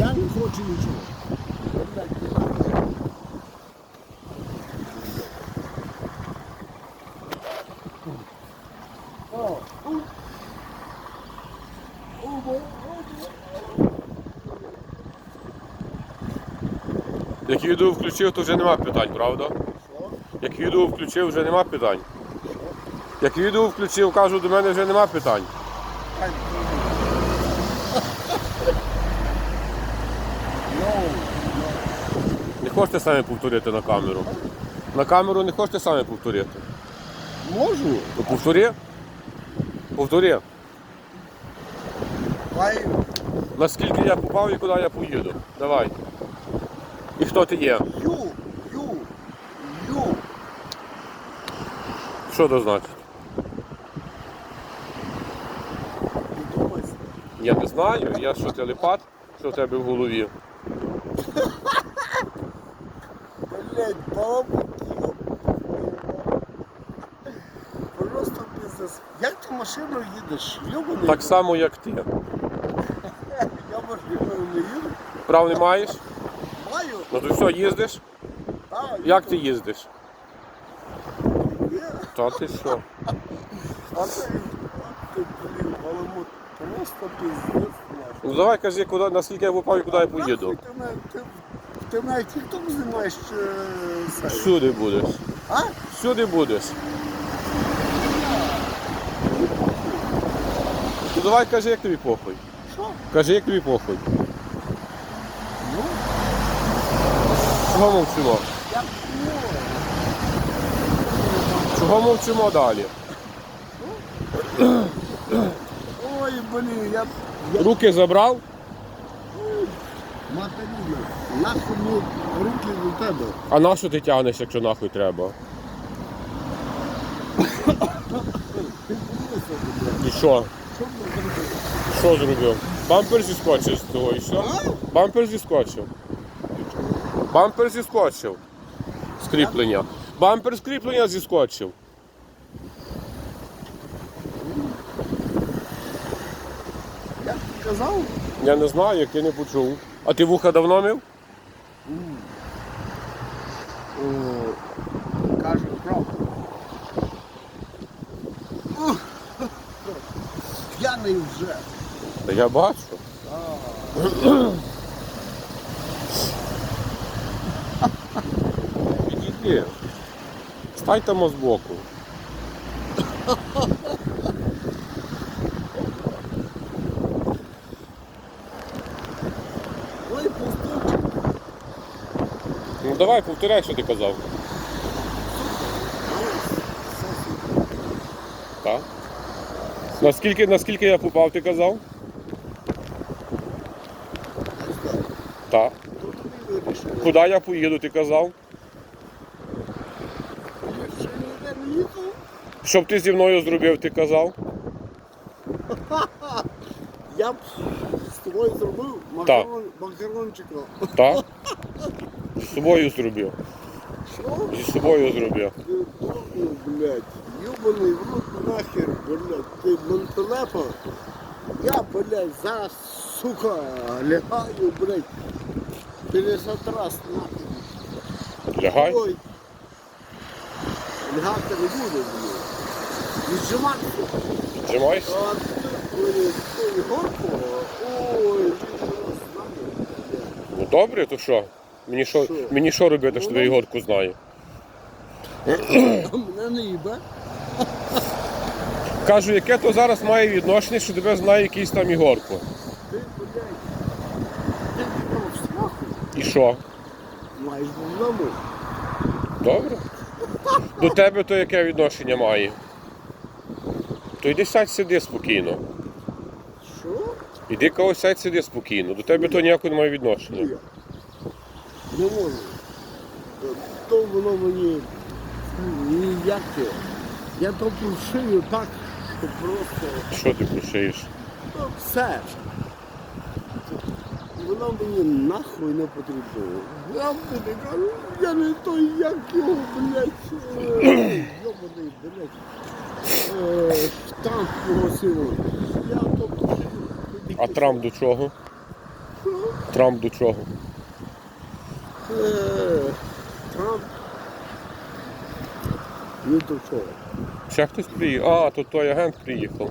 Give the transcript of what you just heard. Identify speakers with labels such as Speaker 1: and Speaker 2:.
Speaker 1: Я не хочу нічого.
Speaker 2: Як відео включив, то вже нема питань, правда? Як відео включив, вже нема питань. Як відео включив, кажу, до мене вже нема питань. Не хочете самі повторити на камеру. На камеру не хочете самі повторити.
Speaker 1: можу?
Speaker 2: То повтори. Повтори.
Speaker 1: Ай,
Speaker 2: Наскільки я попав і куди я поїду. Давай. І хто ти є?
Speaker 1: ю, ю, ю.
Speaker 2: Що це значить? Я не знаю, я що телепат, що в тебе в голові.
Speaker 1: Блять, балабутів. Просто пиздец. Як ти машиною їдеш? Йобаний.
Speaker 2: Так само, як ти.
Speaker 1: Я машиною не їду.
Speaker 2: Прав не маєш?
Speaker 1: Маю.
Speaker 2: Ну то все, їздиш?
Speaker 1: А,
Speaker 2: Як ти їздиш? Та ти що?
Speaker 1: А ти, а ти, блін, баламут. Просто пиздец. нахуй.
Speaker 2: Ну давай кажи, куди, наскільки я попав і куди я поїду.
Speaker 1: Нахуй Ти, ти, ти навіть тік-ток знімаєш е, сайт.
Speaker 2: Всюди будеш.
Speaker 1: А?
Speaker 2: Всюди будеш. Ну давай кажи, як тобі похуй.
Speaker 1: Що?
Speaker 2: Кажи, як тобі похуй.
Speaker 1: Ну,
Speaker 2: Чого мовчимо? Чого мовчимо далі?
Speaker 1: Ой, блін, я... я...
Speaker 2: Руки забрав?
Speaker 1: Маталіна, нахуй мені руки до тебе.
Speaker 2: А на що ти тягнеш, якщо нахуй треба? І що?
Speaker 1: Що
Speaker 2: зробив? Бампер зіскочив з того і що? Бампер зіскочив. Бампер зіскочив. Скріплення. Бампер скріплення зіскочив.
Speaker 1: Як ти казав?
Speaker 2: Я не знаю, як я не почув. А ти вуха давно мив?
Speaker 1: О, Каже, правду. П'яний вже.
Speaker 2: Та я бачу. Підійди. Стань там збоку.
Speaker 1: Ой, пусточок.
Speaker 2: Ну давай, повторяй, що ти казав. Так? Наскільки, наскільки я попав, ти казав? Так. Куди я поїду, ти казав? Щоб ти зі мною зробив, ти казав?
Speaker 1: Я б з тобою зробив макарон, макарончика.
Speaker 2: Так? З собою зробив.
Speaker 1: Що?
Speaker 2: Зі собою зробив.
Speaker 1: Ти дурний, блядь. Ёбаний в рот нахер, блядь. Ти мантелепа. Я, блядь, зараз, сука, лягаю, блядь. 50 раз нахер.
Speaker 2: Лягай.
Speaker 1: Ой. Лягати не буду, блядь. Віджиматися.
Speaker 2: Піджимайся.
Speaker 1: А ти, горку. Ой, він знає.
Speaker 2: Ну добре, то що? Мені що,
Speaker 1: Що?
Speaker 2: мені що робити, що я Ігорку знаю?
Speaker 1: Мене не їбе.
Speaker 2: Кажу, яке то зараз має відношення, що тебе знає якийсь там Ігорку.
Speaker 1: Ти, блядь, ти в страху.
Speaker 2: І що?
Speaker 1: Маєш додому.
Speaker 2: Добре? До тебе то яке відношення має? То йди сядь сиди спокійно.
Speaker 1: Що?
Speaker 2: Іди когось сядь сиди спокійно. До тебе то ніякого немає відношення.
Speaker 1: Ні. Не можу. То воно мені ніяке. Я то прошию так, що просто
Speaker 2: Що ти прошиєш?
Speaker 1: ну, все. Воно мені нахуй не потрібно. Я тобі кажу, я не той, як його, блядь, е, йобаний, блядь, е, штамп його силу. Я то прошию.
Speaker 2: А Трамп до чого? Трамп до чого?
Speaker 1: Трамп. Він до чого.
Speaker 2: Ще хтось приїхав. А, тут той агент приїхав.